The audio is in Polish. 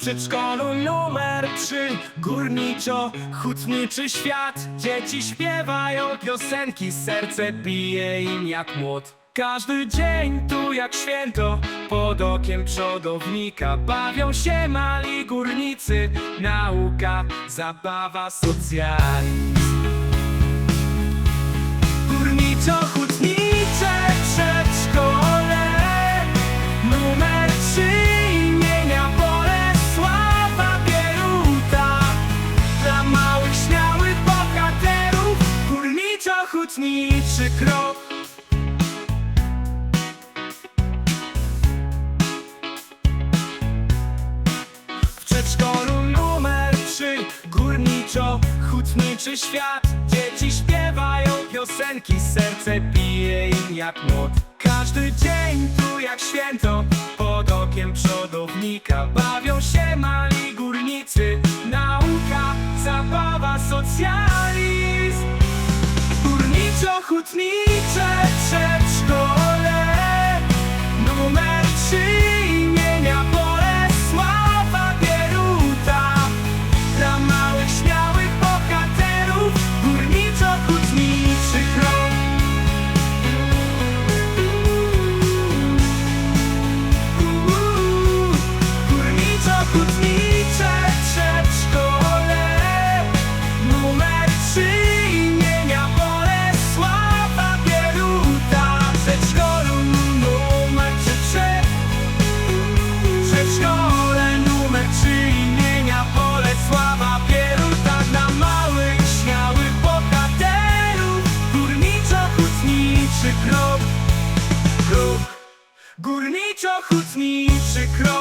przedszkolu numer trzy. Górniczo, hutniczy świat. Dzieci śpiewają piosenki Serce bije im jak młot. Każdy dzień tu jak święto Pod okiem przodownika Bawią się mali górnicy. Nauka, zabawa, socjalizm Górniczo-hutniczy krok. W przedszkolu numer trzy Górniczo, hutniczy świat. Dzieci śpiewają piosenki Serce bije im jak młot. Każdy dzień tu jak święto Pod okiem przodownika Bawią się mali górnicy. Nauka, zabawa, socjalizm needs. Górniczo-hutniczy krok. Krok Górniczo-hutniczy krok